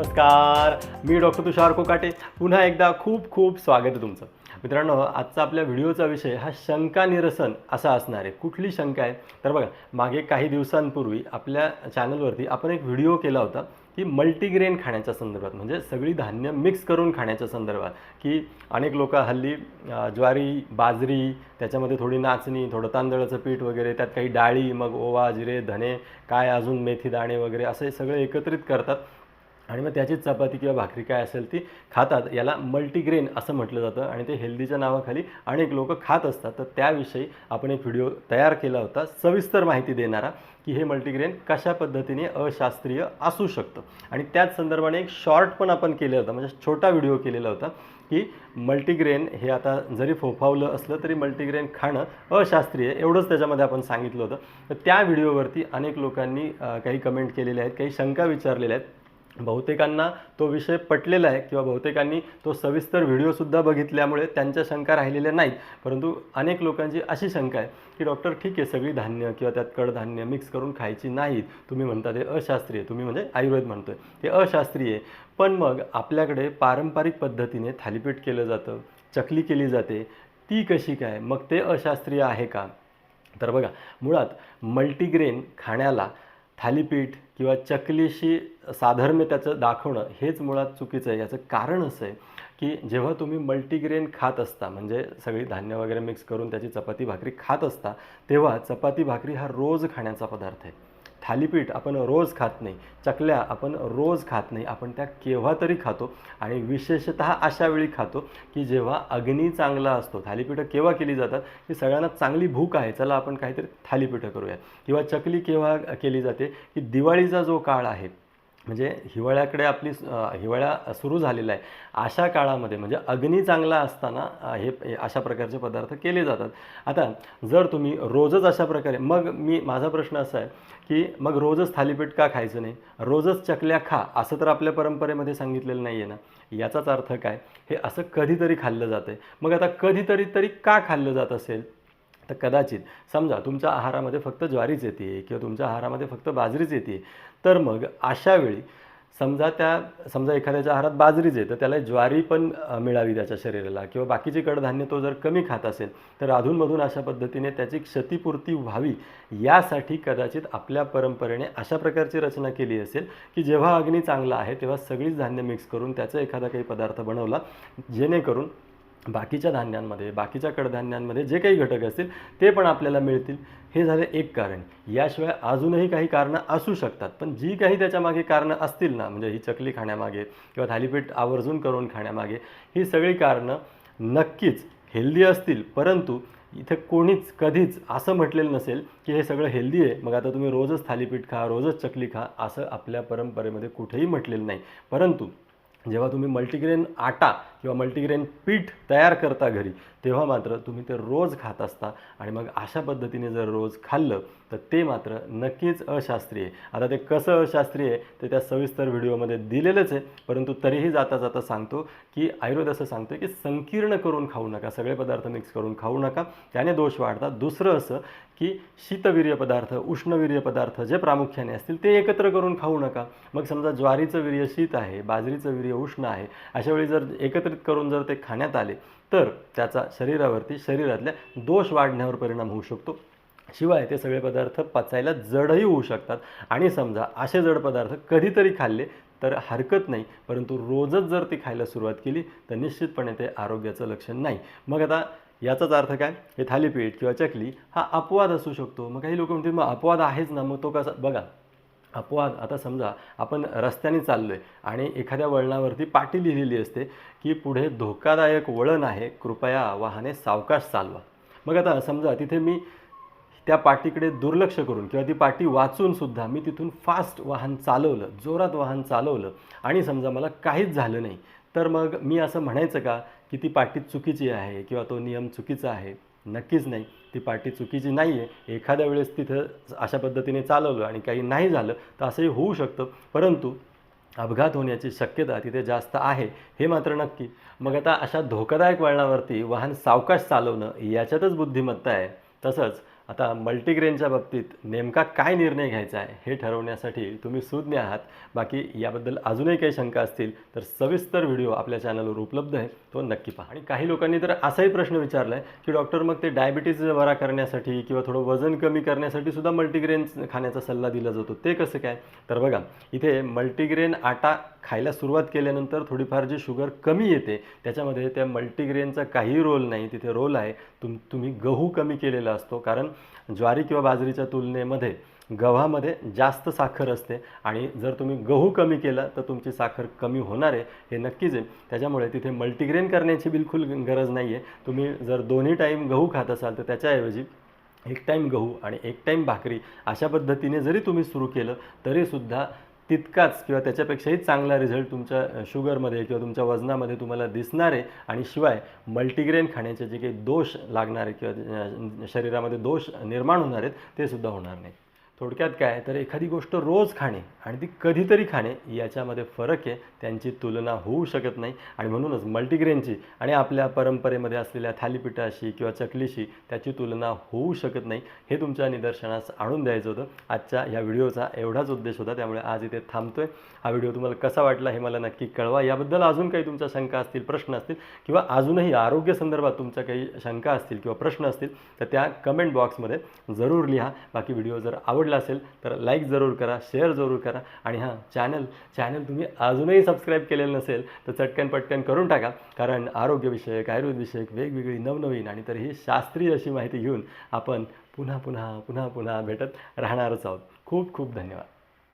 नमस्कार. मी डॉक्टर तुषार कोकाटे. पुन्हा एकदा खूप खूप स्वागत आहे तुमचं. मित्रांनो आजचा आपल्या व्हिडिओचा विषय हा शंका निरसन असा असणार आहे. कुठली शंका आहे? तर बघा मागे काही दिवसांपूर्वी आपल्या चॅनलवरती आपण एक व्हिडिओ केला होता की मल्टीग्रेन खाण्याच्या संदर्भात म्हणजे सगळी धान्य मिक्स करून खाण्याच्या संदर्भात की अनेक लोक हल्ली ज्वारी बाजरी त्याच्यामध्ये थोडी नाचणी थोडं तांदळाचं पीठ वगैरे त्यात काही डाळी मग ओवा जिरे धने काय अजून मेथी दाणे वगैरे असे सगळे एकत्रित करतात. आणि मग त्याची चपाती किंवा भाकरी काय असेल ती खातात. याला मल्टीग्रेन असं म्हटलं जातं आणि ते हेल्दीच्या नावाखाली अनेक लोक खात असतात. तर त्याविषयी आपण एक व्हिडिओ तयार केला होता सविस्तर माहिती देणारा की हे मल्टीग्रेन कशा पद्धतीने अशास्त्रीय असू शकतं. आणि त्याच संदर्भाने एक शॉर्ट पण आपण केलं होतं म्हणजे छोटा व्हिडिओ केलेला होता की मल्टीग्रेन हे आता जरी फोफावलं असलं तरी मल्टीग्रेन खाणं अशास्त्रीय एवढंच त्याच्यामध्ये आपण सांगितलं होतं. तर त्या व्हिडिओवरती अनेक लोकांनी काही कमेंट केलेल्या आहेत काही शंका विचारलेल्या आहेत. बहुतेकांना तो विषय पटलेला आहे किंवा बहुतेकांनी तो सविस्तर व्हिडिओसुद्धा बघितल्यामुळे त्यांच्या शंका राहिलेल्या नाहीत. परंतु अनेक लोकांची अशी शंका आहे की डॉक्टर ठीक आहे सगळी धान्य किंवा त्यात कडधान्य मिक्स करून खायची नाहीत. तुम्ही म्हणता ते अशास्त्रीय तुम्ही म्हणजे आयुर्वेद म्हणतोय. ते अशास्त्रीय पण मग आपल्याकडे पारंपरिक पद्धतीने थालीपीठ केलं जातं चकली केली जाते. ती कशी काय? मग ते अशास्त्रीय आहे का? तर बघा मुळात मल्टीग्रेन खाण्याला थालीपीठ किंवा चकलीशी साधर्म्य त्याचं दाखवणं हेच मुळात चुकीचं आहे. याचं कारण असं आहे की जेव्हा तुम्ही मल्टीग्रेन खात असता म्हणजे सगळी धान्य वगैरे मिक्स करून त्याची चपाती भाकरी खात असता तेव्हा चपाती भाकरी हा रोज खाण्याचा पदार्थ आहे. थालीपीठ आपण रोज खात नाही चकल्या आपण रोज खात नाही आपण त्या केव्हा तरी खातो. आणि विशेषत अशा वेळी खातो की जेव्हा अग्नी चांगला असतो थालीपीठं केव्हा केली जातात? की सगळ्यांना चांगली भूक आहे चला आपण काहीतरी थालीपीठं करूया. किंवा चकली केव्हा केली जाते? की दिवाळीचा जो काळ आहे म्हणजे हिवाळ्याकडे आपली हिवाळ्या हिवाळा सुरू झालेला आहे. अशा काळामध्ये म्हणजे अग्नी चांगला असताना हे अशा प्रकारचे पदार्थ केले जातात. आता जर तुम्ही रोजच अशा प्रकारे मग मी माझा प्रश्न असा आहे की मग रोजच थालीपीठ का खायचं नाही? रोजच चकल्या खा असं तर आपल्या परंपरेमध्ये सांगितलेलं नाही आहे ना. याचाच अर्थ काय? हे असं कधीतरी खाल्लं जातं आहे मग आता कधीतरी तरी का खाल्लं जात असेल? तर कदाचित समजा तुमच्या आहारामध्ये फक्त ज्वारीच येते किंवा तुमच्या आहारामध्ये फक्त बाजरीच येते तर मग अशा वेळी समजा त्या समजा एखाद्याच्या आहारात बाजरीच आहे तर त्याला ज्वारी पण मिळावी त्याच्या शरीराला किंवा बाकीची कडधान्य तो जर कमी खात असेल तर अधूनमधून अशा पद्धतीने त्याची क्षतिपूर्ती व्हावी यासाठी कदाचित आपल्या परंपरेने अशा प्रकारची रचना केली असेल की जेव्हा अग्नी चांगला आहे तेव्हा सगळीच धान्य मिक्स करून त्याचा एखादा काही पदार्थ बनवला जेणेकरून बाकीच्या धान्यांमध्ये बाकीच्या कडधान्यांमध्ये जे काही घटक असतील ते पण आपल्याला मिळतील. हे झाले एक कारण. याशिवाय अजूनही काही कारणं असू शकतात पण जी काही त्याच्यामागे कारणं असतील ना म्हणजे ही चकली खाण्यामागे किंवा थालीपीठ आवर्जून करून खाण्यामागे ही सगळी कारणं नक्कीच हेल्दी असतील. परंतु इथं कोणीच कधीच असं म्हटलेलं नसेल की हे सगळं हेल्दी आहे. मग आता तुम्ही रोजच थालीपीठ खा रोजच चकली खा असं आपल्या परंपरेमध्ये कुठेही म्हटलेलं नाही. परंतु जेव्हा तुम्ही मल्टीग्रेन आटा किंवा मल्टीग्रेन पीठ तयार करता घरी तेव्हा मात्र तुम्ही ते रोज खात असता आणि मग अशा पद्धतीने जर रोज खाल्लं तर ते मात्र नक्कीच अशास्त्रीय आता ते कसं अशास्त्रीय ते त्या सविस्तर व्हिडिओमध्ये दिलेलंच आहे परंतु तरीही जाता जाता सांगतो की आयुर्वेद असं सांगतो की संकीर्ण करून खाऊ नका सगळे पदार्थ मिक्स करून खाऊ नका. त्याने दोष वाढतात. दुसरं असं की शीतवीर्य पदार्थ उष्णवीर्य पदार्थ जे प्रामुख्याने असतील ते एकत्र करून खाऊ नका. मग समजा ज्वारीचं वीर्य शीत आहे बाजरीचं वीर्य उष्ण आहे. अशा वेळी जर एकत्रित करून जर ते खाण्यात आले तर त्याचा शरीरावरती शरीरातल्या दोष वाढण्यावर परिणाम होऊ शकतो. शिवाय ते सगळे पदार्थ पचायला जडही होऊ शकतात. आणि समजा असे जड पदार्थ कधीतरी खाल्ले तर हरकत नाही परंतु रोजच जर ती खायला सुरुवात केली तर निश्चितपणे ते आरोग्याचं लक्षण नाही. मग आता याचाच अर्थ काय? हे थालीपीठ किंवा चकली हा अपवाद असू शकतो. मग काही लोक म्हणतील मग अपवाद आहेच ना मग तो कसा? बघा अपवाद. आता समजा आपण रस्त्याने चाललो आहे आणि एखाद्या वळणावरती पाटी लिहिलेली असते की पुढे धोकादायक वळण आहे कृपया वाहने सावकाश चालवा. मग आता समजा तिथे मी त्या पाटीकडे दुर्लक्ष करून किंवा ती पाटी वाचून सुद्धा मी तिथून फास्ट वाहन चालवलं जोरात वाहन चालवलं आणि समजा मला काहीच झालं नाही तर मग मी असं म्हणायचं का की ती पाटी चुकीची आहे किंवा तो नियम चुकीचा आहे? नक्कीच नाही. ती पार्टी चुकीची नाही आहे एखाद्या वेळेस तिथं अशा पद्धतीने चालवलं आणि काही नाही झालं तर असंही होऊ शकतं. परंतु अपघात होण्याची शक्यता तिथे जास्त आहे हे मात्र नक्की. मग आता अशा धोकादायक वळणावरती वाहन सावकाश चालवणं याच्यातच बुद्धिमत्ता आहे. तसंच आता मल्टीग्रेनच्या बाबतीत नेमका काय निर्णय घ्यायचा आहे हे ठरवण्यासाठी तुम्ही सुज्ञ आहात. बाकी याबद्दल अजूनही काही शंका असतील तर सविस्तर व्हिडिओ आपल्या चॅनलवर उपलब्ध आहे तो नक्की पहा. आणि काही लोकांनी तर असाही प्रश्न विचारला आहे की डॉक्टर मग ते डायबिटीज बरा करण्यासाठी किंवा थोडं वजन कमी करण्यासाठी सुद्धा मल्टीग्रेन खाण्याचा सल्ला दिला जातो ते कसं काय? तर बघा इथे मल्टीग्रेन आटा खायला सुरुवात केल्यानंतर थोडीफार जी शुगर कमी येते त्याच्यामध्ये त्या मल्टीग्रेनचा काही रोल नाही. तिथे रोल आहे तुम तुम्ही गहू कमी केलेला असतो. कारण ज्वारी किंवा बाजरीच्या तुलनेमध्ये गव्हामध्ये जास्त साखर असते आणि जर तुम्ही गहू कमी केला तर तुमची साखर कमी होणार आहे हे नक्कीच आहे. त्याच्यामुळे तिथे मल्टीग्रेन करण्याची बिलकुल गरज नाही आहे तुम्ही जर दोन्ही टाईम गहू खात असाल तर त्याच्याऐवजी एक टाईम गहू आणि एक टाईम भाकरी अशा पद्धतीने जरी तुम्ही सुरू केलं तरीसुद्धा तितकाच किंवा त्याच्यापेक्षाही चांगला रिझल्ट तुमच्या शुगरमध्ये किंवा तुमच्या वजनामध्ये तुम्हाला दिसणार आहे. आणि शिवाय मल्टीग्रेन खाण्याचे जे काही दोष लागणार आहे किंवा शरीरामध्ये दोष निर्माण होणार आहेत ते सुद्धा होणार नाही थोडक्यात काय तर एखादी गोष्ट रोज खाणे आणि ती कधीतरी खाणे याच्यामध्ये फरक आहे. त्यांची तुलना होऊ शकत नाही. आणि म्हणूनच मल्टीग्रेनची आणि आपल्या परंपरेमध्ये असलेल्या थालीपीठाशी किंवा चकलीशी त्याची तुलना होऊ शकत नाही. हे तुमच्या निदर्शनास आणून द्यायचं होतं. आजच्या या व्हिडिओचा एवढाच उद्देश होता. त्यामुळे आज इथे थांबतोय. हा व्हिडिओ तुम्हाला कसा वाटला हे मला नक्की कळवा. याबद्दल अजून काही तुमच्या शंका असतील प्रश्न असतील किंवा अजूनही आरोग्य संदर्भात तुमच्या काही शंका असतील किंवा प्रश्न असतील तर त्या कमेंट बॉक्समध्ये जरूर लिहा. बाकी व्हिडिओ जर आवडला असेल तर लाईक जरूर करा शेअर जरूर करा. आणि हां चॅनल चॅनल तुम्ही अजूनही सबस्क्राईब केलेलं नसेल तर चटकन पटकन करून टाका. कारण आरोग्यविषयक आयुर्वेदविषयक वेगवेगळी नवनवीन आणि तर ही शास्त्रीय अशी माहिती घेऊन आपण पुन्हा पुन्हा पुन्हा पुन्हा भेटत राहणारच आहोत. खूप खूप धन्यवाद.